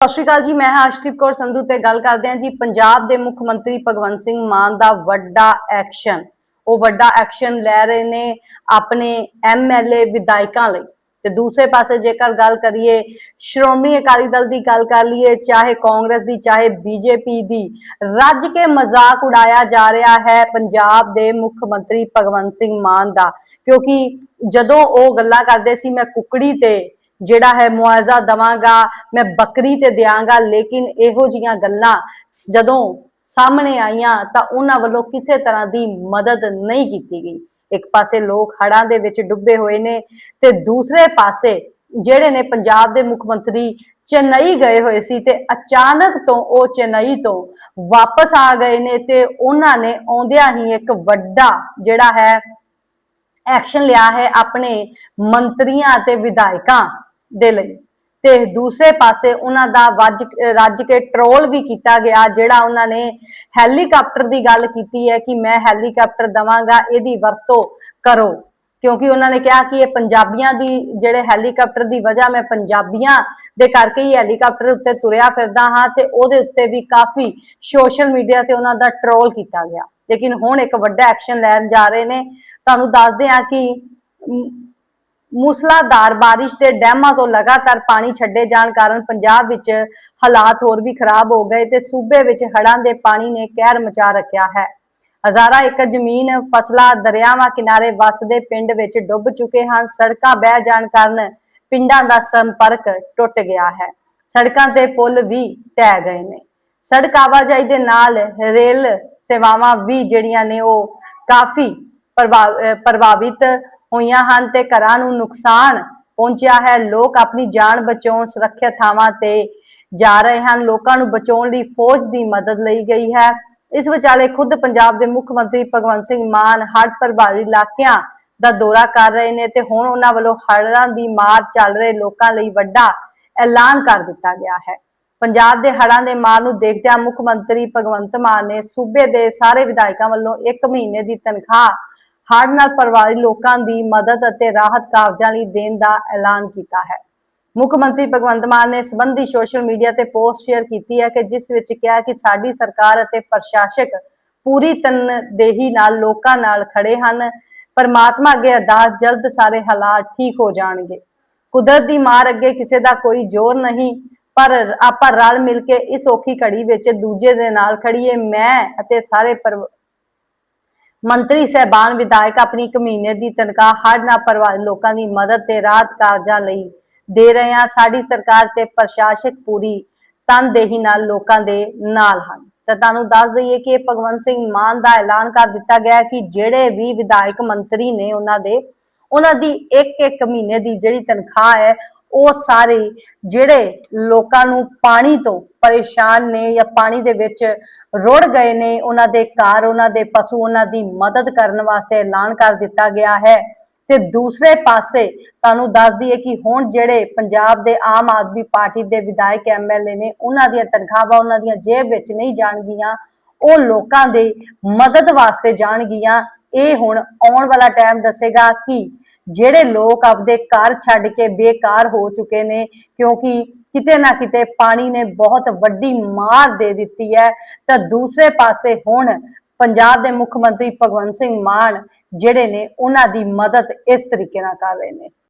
ਸਤਿ ਸ਼੍ਰੀ ਅਕਾਲ ਜੀ, ਮੈਂ ਹਾਂ ਅਰਸ਼ਦੀਪ ਕੌਰ ਸੰਧੂ ਤੇ ਗੱਲ ਕਰਦੇ ਹਾਂ ਜੀ ਪੰਜਾਬ ਦੇ ਮੁੱਖ ਮੰਤਰੀ ਭਗਵੰਤ ਸਿੰਘ ਮਾਨ ਦਾ ਵੱਡਾ ਐਕਸ਼ਨ। ਉਹ ਵੱਡਾ ਐਕਸ਼ਨ ਲੈ ਰਹੇ ਨੇ ਆਪਣੇ ਐਮਐਲਏ ਵਿਧਾਇਕਾਂ ਲਈ। ਤੇ ਦੂਸਰੇ ਪਾਸੇ ਜੇਕਰ ਗੱਲ ਕਰੀਏ, ਸ਼੍ਰੋਮਣੀ ਅਕਾਲੀ ਦਲ ਦੀ ਗੱਲ ਕਰ ਲਈਏ, ਚਾਹੇ ਕਾਂਗਰਸ ਦੀ, ਚਾਹੇ ਬੀਜੇਪੀ ਦੀ, ਰੱਜ ਕੇ ਮਜ਼ਾਕ ਉਡਾਇਆ ਜਾ ਰਿਹਾ ਹੈ ਪੰਜਾਬ ਦੇ ਮੁੱਖ ਮੰਤਰੀ ਭਗਵੰਤ ਸਿੰਘ ਮਾਨ ਦਾ। ਕਿਉਂਕਿ ਜਦੋਂ ਉਹ ਗੱਲਾਂ ਕਰਦੇ ਸੀ, ਮੈਂ ਕੁਕੜੀ ਤੇ ਜਿਹੜਾ ਹੈ ਮੁਆਵਜ਼ਾ ਦਵਾਂਗਾ, ਮੈਂ ਬੱਕਰੀ ਤੇ ਦਿਆਂਗਾ, ਲੇਕਿਨ ਇਹੋ ਜੀਆਂ ਗੱਲਾਂ ਜਦੋਂ ਸਾਹਮਣੇ ਆਈਆਂ ਤਾਂ ਉਹਨਾਂ ਵੱਲੋਂ ਕਿਸੇ ਤਰ੍ਹਾਂ ਦੀ ਮਦਦ ਨਹੀਂ ਕੀਤੀ ਗਈ। ਇੱਕ ਪਾਸੇ ਲੋਕ ਹੜ੍ਹਾਂ ਦੇ ਵਿੱਚ ਡੁੱਬੇ ਹੋਏ ਨੇ ਤੇ ਦੂਸਰੇ ਪਾਸੇ ਜਿਹੜੇ ਨੇ ਪੰਜਾਬ ਦੇ ਮੁੱਖ ਮੰਤਰੀ ਚੇਨਈ ਗਏ ਹੋਏ ਸੀ ਤੇ ਅਚਾਨਕ ਤੋਂ ਉਹ ਚੇਨਈ ਤੋਂ ਵਾਪਸ ਆ ਗਏ ਨੇ ਤੇ ਉਹਨਾਂ ਨੇ ਆਉਂਦਿਆਂ ਹੀ ਇੱਕ ਵੱਡਾ ਜਿਹੜਾ ਹੈ ਐਕਸ਼ਨ ਲਿਆ ਹੈ ਆਪਣੇ ਮੰਤਰੀਆਂ ਤੇ ਵਿਧਾਇਕਾਂ ਦੇ ਲਈ। ਤੇ ਦੂਸਰੇ ਪਾਸੇ ਉਹਨਾਂ ਦਾ ਵੱਜ ਰੱਜ ਕੇ ਟਰੋਲ ਵੀ ਕੀਤਾ ਗਿਆ, ਜਿਹੜਾ ਉਹਨਾਂ ਨੇ ਹੈਲੀਕਾਪਟਰ ਦੀ ਗੱਲ ਕੀਤੀ ਹੈ ਕਿ ਮੈਂ ਹੈਲੀਕਾਪਟਰ ਦਵਾਂਗਾ, ਇਹਦੀ ਵਰਤੋਂ ਕਰੋ। ਕਿਉਂਕਿ ਉਹਨਾਂ ਨੇ ਕਿਹਾ ਕਿ ਇਹ ਪੰਜਾਬੀਆਂ ਦੀ, ਜਿਹੜੇ ਹੈਲੀਕਾਪਟਰ ਦੀ ਵਜ੍ਹਾ ਮੈਂ ਪੰਜਾਬੀਆਂ ਦੇ ਕਰਕੇ ਹੀ ਹੈਲੀਕਾਪਟਰ ਉੱਤੇ ਤੁਰਿਆ ਫਿਰਦਾ ਹਾਂ ਤੇ ਉਹਦੇ ਉੱਤੇ ਵੀ ਕਾਫੀ ਸੋਸ਼ਲ ਮੀਡੀਆ ਤੇ ਉਹਨਾਂ ਦਾ ਟਰੋਲ ਕੀਤਾ ਗਿਆ। ਲੇਕਿਨ ਹੁਣ ਇੱਕ ਵੱਡਾ ਐਕਸ਼ਨ ਲੈਣ ਜਾ ਰਹੇ ਨੇ। ਤੁਹਾਨੂੰ ਦੱਸਦੇ ਹਾਂ ਕਿ ਮੂਸਲਾਧਾਰ ਬਾਰਿਸ਼ ਤੇ ਡੈਮਾਂ ਤੋਂ ਲਗਾਤਾਰ ਪਾਣੀ ਛੱਡੇ ਜਾਣ ਕਾਰਨ ਪੰਜਾਬ ਵਿੱਚ ਹਾਲਾਤ ਹੋਰ ਵੀ ਖਰਾਬ ਹੋ ਗਏ ਤੇ ਸੂਬੇ ਵਿੱਚ ਹੜ੍ਹਾਂ ਦੇ ਪਾਣੀ ਨੇ ਕਹਿਰ ਮਚਾ ਰੱਖਿਆ ਹੈ। ਹਜ਼ਾਰਾਂ ਏਕੜ ਜ਼ਮੀਨ, ਫਸਲਾਂ, ਦਰਿਆਵਾਂ, ਕਿਨਾਰੇ ਵਸਦੇ ਪਿੰਡ ਵਿੱਚ ਡੁੱਬ ਚੁੱਕੇ ਹਨ। ਸੜਕਾਂ ਬਹਿ ਜਾਣ ਕਾਰਨ ਪਿੰਡਾਂ ਦਾ ਸੰਪਰਕ ਟੁੱਟ ਗਿਆ ਹੈ। ਸੜਕਾਂ ਤੇ ਪੁਲ ਵੀ ਢਹਿ ਗਏ ਨੇ। ਸੜਕ ਆਵਾਜਾਈ ਦੇ ਨਾਲ ਰੇਲ ਸੇਵਾਵਾਂ ਵੀ ਜਿਹੜੀਆਂ ਨੇ ਉਹ ਕਾਫੀ ਪ੍ਰਭਾਵ- ਪ੍ਰਭਾਵਿਤ ਹੋਈਆਂ ਹਨ ਤੇ ਘਰਾਂ ਨੂੰ ਨੁਕਸਾਨ ਪਹੁੰਚਿਆ ਹੈ। ਲੋਕ ਆਪਣੀ ਜਾਨ ਬਚਾਉਣ ਸੁਰੱਖਿਅਤ ਥਾਵਾਂ ਤੇ ਜਾ ਰਹੇ ਹਨ। ਲੋਕਾਂ ਨੂੰ ਬਚਾਉਣ ਲਈ ਫੌਜ ਦੀ ਮਦਦ ਲਈ ਗਈ ਹੈ। ਇਸ ਵਿਚਾਲੇ ਖੁਦ ਪੰਜਾਬ ਦੇ ਮੁੱਖ ਮੰਤਰੀ ਭਗਵੰਤ ਸਿੰਘ ਮਾਨ ਹੜ੍ਹ ਪ੍ਰਭਾਵਿਤ ਇਲਾਕਿਆਂ ਦਾ ਦੌਰਾ ਕਰ ਰਹੇ ਨੇ ਤੇ ਹੁਣ ਉਹਨਾਂ ਵੱਲੋਂ ਹੜ੍ਹਾਂ ਦੀ ਮਾਰ ਚੱਲ ਰਹੇ ਲੋਕਾਂ ਲਈ ਵੱਡਾ ਐਲਾਨ ਕਰ ਦਿੱਤਾ ਗਿਆ ਹੈ। ਪੰਜਾਬ ਦੇ ਹੜ੍ਹਾਂ ਦੇ ਮਾਰ ਨੂੰ ਦੇਖਦਿਆਂ ਮੁੱਖ ਮੰਤਰੀ ਭਗਵੰਤ ਮਾਨ ਨੇ ਸੂਬੇ ਦੇ ਸਾਰੇ ਵਿਧਾਇਕਾਂ ਵੱਲੋਂ 1 ਮਹੀਨੇ ਦੀ ਤਨਖਾਹ ਹੜ੍ਹ ਨਾਲ ਪ੍ਰਭਾਵਿਤ ਲੋਕਾਂ ਦੀ ਮਦਦ ਅਤੇ ਰਾਹਤ ਕਾਰਜਾਂ ਲਈ ਦੇਣ ਦਾ ਐਲਾਨ ਕੀਤਾ ਹੈ। ਮੁੱਖ ਮੰਤਰੀ ਭਗਵੰਤ ਮਾਨ ਨੇ ਸੰਬੰਧੀ ਸੋਸ਼ਲ ਮੀਡੀਆ ਤੇ ਪੋਸਟ ਸ਼ੇਅਰ ਕੀਤੀ ਹੈ ਕਿ ਜਿਸ ਵਿੱਚ ਕਿਹਾ ਕਿ ਸਾਡੀ ਸਰਕਾਰ ਅਤੇ ਪ੍ਰਸ਼ਾਸਕ ਪੂਰੀ ਤਨਦੇਹੀ ਨਾਲ ਲੋਕਾਂ ਨਾਲ ਖੜੇ ਹਨ। ਪਰਮਾਤਮਾ ਅੱਗੇ ਅਰਦਾਸ, ਜਲਦ ਸਾਰੇ ਹਾਲਾਤ ਠੀਕ ਹੋ ਜਾਣਗੇ। ਕੁਦਰਤ ਦੀ ਮਾਰ ਅੱਗੇ ਕਿਸੇ ਦਾ ਕੋਈ ਜ਼ੋਰ ਨਹੀਂ, ਪਰ ਆਪਾਂ ਰਲ ਮਿਲ ਕੇ ਇਸ ਔਖੀ ਘੜੀ ਵਿੱਚ ਦੂਜੇ ਦੇ ਨਾਲ ਖੜੀਏ ਮੈਂ ਅਤੇ ਸਾਰੇ ਪਰਿਵ- ਮੰਤਰੀ ਸਹਿਬਾਨ ਵਿਧਾਇਕ ਆਪਣੀ ਇੱਕ ਮਹੀਨੇ ਦੀ ਤਨਖਾਹ ਹੜ੍ਹ ਨਾਲ ਪ੍ਰਭਾਵਿਤ ਲੋਕਾਂ ਦੀ ਮਦਦ ਤੇ ਰਾਹਤ ਕਾਰਜਾਂ ਲਈ ਦੇ ਰਹੇ ਹਾਂ। ਸਾਡੀ ਸਰਕਾਰ ਤੇ ਪ੍ਰਸ਼ਾਸਕ ਪੂਰੀ ਤਨਦੇਹੀ ਨਾਲ ਲੋਕਾਂ ਦੇ ਨਾਲ ਹਨ। ਤਾਂ ਤੁਹਾਨੂੰ ਦੱਸ ਦਈਏ ਕਿ ਭਗਵੰਤ ਸਿੰਘ ਮਾਨ ਦਾ ਐਲਾਨ ਕਰ ਦਿੱਤਾ ਗਿਆ ਕਿ ਜਿਹੜੇ ਵੀ ਵਿਧਾਇਕ ਮੰਤਰੀ ਨੇ ਉਹਨਾਂ ਦੇ, ਉਹਨਾਂ ਦੀ ਇੱਕ ਇੱਕ ਮਹੀਨੇ ਦੀ ਜਿਹੜੀ ਤਨਖਾਹ ਹੈ ਉਹ ਸਾਰੇ ਜਿਹੜੇ ਲੋਕਾਂ ਨੂੰ ਪਾਣੀ ਤੋਂ ਪਰੇਸ਼ਾਨ ਨੇ ਜਾਂ ਪਾਣੀ ਦੇ ਵਿੱਚ ਰੁੜ ਗਏ ਨੇ, ਉਹਨਾਂ ਦੇ ਘਰ, ਉਹਨਾਂ ਦੇ ਪਸ਼ੂ, ਉਹਨਾਂ ਦੀ ਮਦਦ ਕਰਨ ਵਾਸਤੇ ਐਲਾਨ ਕਰ ਦਿੱਤਾ ਗਿਆ ਹੈ। ਤੇ ਦੂਸਰੇ ਪਾਸੇ ਤੁਹਾਨੂੰ ਦੱਸ ਦਈਏ ਕਿ ਹੁਣ ਜਿਹੜੇ ਪੰਜਾਬ ਦੇ ਆਮ ਆਦਮੀ ਪਾਰਟੀ ਦੇ ਵਿਧਾਇਕ ਐਮਐਲਏ ਨੇ, ਉਹਨਾਂ ਦੀਆਂ ਤਨਖਾਹਾਂ ਉਹਨਾਂ ਦੀਆਂ ਜੇਬ ਵਿੱਚ ਨਹੀਂ ਜਾਣਗੀਆਂ, ਉਹ ਲੋਕਾਂ ਦੇ ਮਦਦ ਵਾਸਤੇ ਜਾਣਗੀਆਂ। ਇਹ ਹੁਣ ਆਉਣ ਵਾਲਾ ਟਾਈਮ ਦੱਸੇਗਾ ਕਿ ਜਿਹੜੇ ਲੋਕ ਆਪਦੇ ਘਰ ਛੱਡ ਕੇ ਬੇਕਾਰ ਹੋ ਚੁੱਕੇ ਨੇ, ਕਿਉਂਕਿ ਕਿਤੇ ਨਾ ਕਿਤੇ ਪਾਣੀ ਨੇ ਬਹੁਤ ਵੱਡੀ ਮਾਰ ਦੇ ਦਿੱਤੀ ਹੈ, ਤਾਂ ਦੂਸਰੇ ਪਾਸੇ ਹੁਣ ਪੰਜਾਬ ਦੇ ਮੁੱਖ ਮੰਤਰੀ ਭਗਵੰਤ ਸਿੰਘ ਮਾਨ ਜਿਹੜੇ ਨੇ ਉਹਨਾਂ ਦੀ ਮਦਦ ਇਸ ਤਰੀਕੇ ਨਾਲ ਕਰ ਰਹੇ ਨੇ।